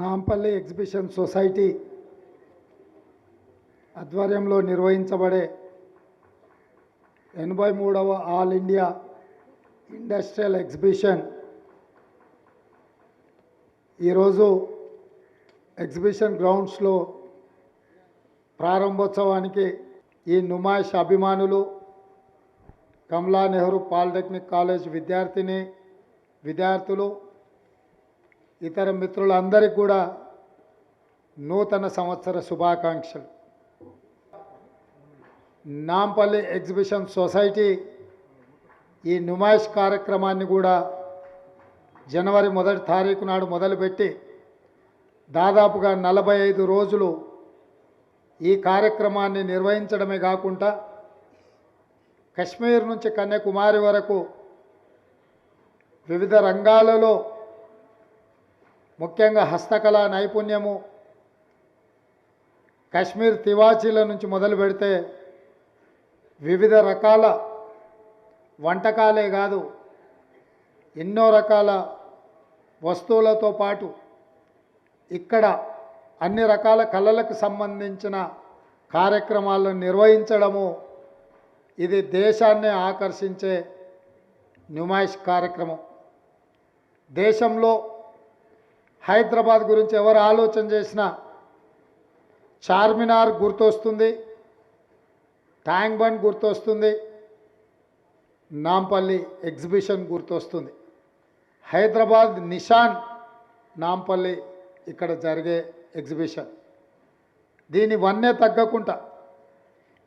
Nampally exhibition society ఆధ్వర్యంలో నిర్వహించబడే ఎనభై మూడవ ఆల్ ఇండియా ఇండస్ట్రియల్ ఎగ్జిబిషన్ ఈరోజు ఎగ్జిబిషన్ గ్రౌండ్స్లో ప్రారంభోత్సవానికి ఈ నుమాయిష్ అభిమానులు కమలా నెహ్రూ పాలిటెక్నిక్ కాలేజ్ విద్యార్థిని విద్యార్థులు ఇతర మిత్రులందరికీ కూడా నూతన సంవత్సర శుభాకాంక్షలు. నాంపల్లి ఎగ్జిబిషన్ సొసైటీ ఈ నుమాయిష్ కార్యక్రమాన్ని కూడా జనవరి మొదటి తారీఖు నాడు మొదలుపెట్టి దాదాపుగా నలభై ఐదు రోజులు ఈ కార్యక్రమాన్ని నిర్వహించడమే కాకుండా కశ్మీర్ నుంచి కన్యాకుమారి వరకు వివిధ రంగాలలో ముఖ్యంగా హస్తకళ నైపుణ్యము కాశ్మీర్ తివాచీల నుంచి మొదలు పెడితే వివిధ రకాల వంటకాలే కాదు ఎన్నో రకాల వస్తువులతో పాటు ఇక్కడ అన్ని రకాల కళలకు సంబంధించిన కార్యక్రమాలను నిర్వహించడము ఇది దేశాన్ని ఆకర్షించే నుమాయిష్ కార్యక్రమం. దేశంలో హైదరాబాద్ గురించి ఎవరు ఆలోచన చేసినా చార్మినార్ గుర్తొస్తుంది ట్యాంక్ బండ్ గుర్తొస్తుంది నాంపల్లి ఎగ్జిబిషన్ గుర్తొస్తుంది. హైదరాబాద్ నిషాన్ నాంపల్లి ఇక్కడ జరిగే ఎగ్జిబిషన్. దీని వన్నే తగ్గకుండా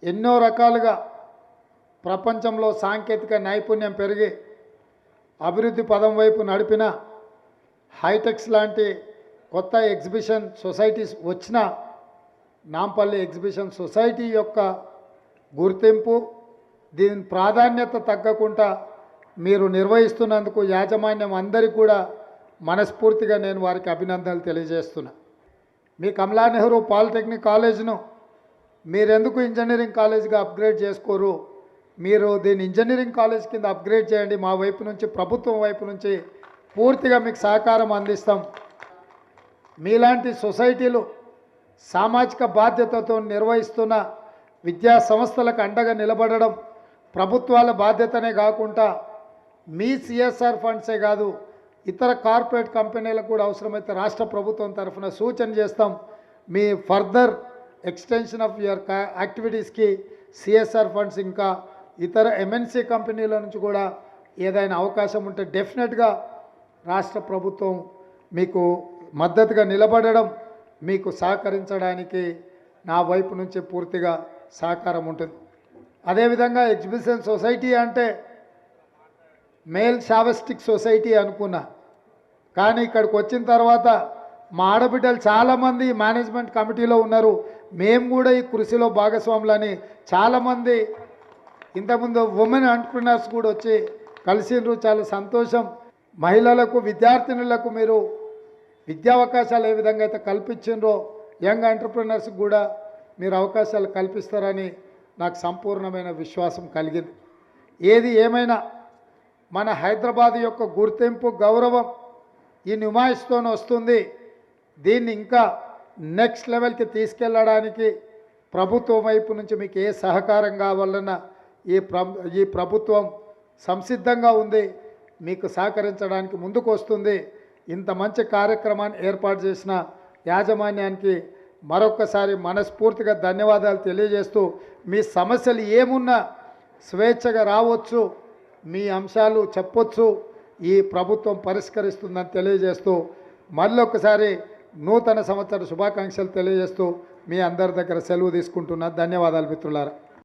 ఎన్నో రకాలుగా ప్రపంచంలో సాంకేతిక నైపుణ్యం పెరిగి అభివృద్ధి పదం వైపు నడిపిన హైటెక్స్ లాంటి కొత్త ఎగ్జిబిషన్ సొసైటీస్ వచ్చిన నాంపల్లి ఎగ్జిబిషన్ సొసైటీ యొక్క గుర్తింపు దీని ప్రాధాన్యత తగ్గకుండా మీరు నిర్వహిస్తున్నందుకు యాజమాన్యం అందరికీ కూడా మనస్ఫూర్తిగా నేను వారికి అభినందనలు తెలియజేస్తున్నా. మీ కమలా నెహ్రూ పాలిటెక్నిక్ కాలేజ్ను మీరెందుకు ఇంజనీరింగ్ కాలేజ్గా అప్గ్రేడ్ చేసుకోరు? మీరు దీన్ని ఇంజనీరింగ్ కాలేజ్ కింద అప్గ్రేడ్ చేయండి. మా వైపు నుంచి ప్రభుత్వం వైపు నుంచి పూర్తిగా మీకు సహకారం అందిస్తాం. మీలాంటి సొసైటీలు సామాజిక బాధ్యతతో నిర్వహిస్తున్న విద్యా సంస్థలకు అండగా నిలబడడం ప్రభుత్వాల బాధ్యతనే కాకుండా మీ సిఎస్ఆర్ ఫండ్సే కాదు ఇతర కార్పొరేట్ కంపెనీలకు కూడా అవసరమైతే రాష్ట్ర ప్రభుత్వం తరఫున సూచన చేస్తాం. మీ ఫర్దర్ ఎక్స్టెన్షన్ ఆఫ్ యువర్ యాక్టివిటీస్కి సిఎస్ఆర్ ఫండ్స్ ఇంకా ఇతర ఎంఎన్సీ కంపెనీల నుంచి కూడా ఏదైనా అవకాశం ఉంటే డెఫినెట్గా రాష్ట్ర ప్రభుత్వం మీకు మద్దతుగా నిలబడడం మీకు సహకరించడానికి నా వైపు నుంచి పూర్తిగా సహకారం ఉంటుంది. అదేవిధంగా ఎగ్జిబిషన్ సొసైటీ అంటే మేల్ షావెస్టిక్ సొసైటీ అనుకున్నా. కానీ ఇక్కడికి వచ్చిన తర్వాత మా ఆడబిడ్డలు చాలామంది మేనేజ్మెంట్ కమిటీలో ఉన్నారు. మేము కూడా ఈ కృషిలో భాగస్వాములని చాలామంది ఇంతకుముందు ఉమెన్ ఎంటర్ప్రినర్స్ కూడా వచ్చి కలిసిండ్రు చాలా సంతోషం. మహిళలకు విద్యార్థినులకు మీరు విద్యా అవకాశాలు ఏ విధంగా అయితే కల్పించిండ్రో యంగ్ ఎంటర్ప్రినర్స్ కూడా మీరు అవకాశాలు కల్పిస్తారని నాకు సంపూర్ణమైన విశ్వాసం కలిగింది. ఏది ఏమైనా మన హైదరాబాద్ యొక్క గుర్తింపు గౌరవం ఈ నిమాయిస్తోనే వస్తుంది. దీన్ని ఇంకా నెక్స్ట్ లెవెల్కి తీసుకెళ్ళడానికి ప్రభుత్వం వైపు నుంచి మీకు ఏ సహకారం కావాలన్నా ఈ ప్ర ఈ ప్రభుత్వం సంసిద్ధంగా ఉంది. మీకు సహకరించడానికి ముందుకు వస్తుంది. ఇంత మంచి కార్యక్రమాన్ని ఏర్పాటు చేసిన యాజమాన్యానికి మరొక్కసారి మనస్ఫూర్తిగా ధన్యవాదాలు తెలియజేస్తూ మీ సమస్యలు ఏమున్నా స్వేచ్ఛగా రావచ్చు మీ అంశాలు చెప్పొచ్చు ఈ ప్రభుత్వం పరిష్కరిస్తుందని తెలియజేస్తూ మళ్ళొకసారి నూతన సంవత్సర శుభాకాంక్షలు తెలియజేస్తూ మీ అందరి దగ్గర సెలవు తీసుకుంటున్నా. ధన్యవాదాలు మిత్రులారా.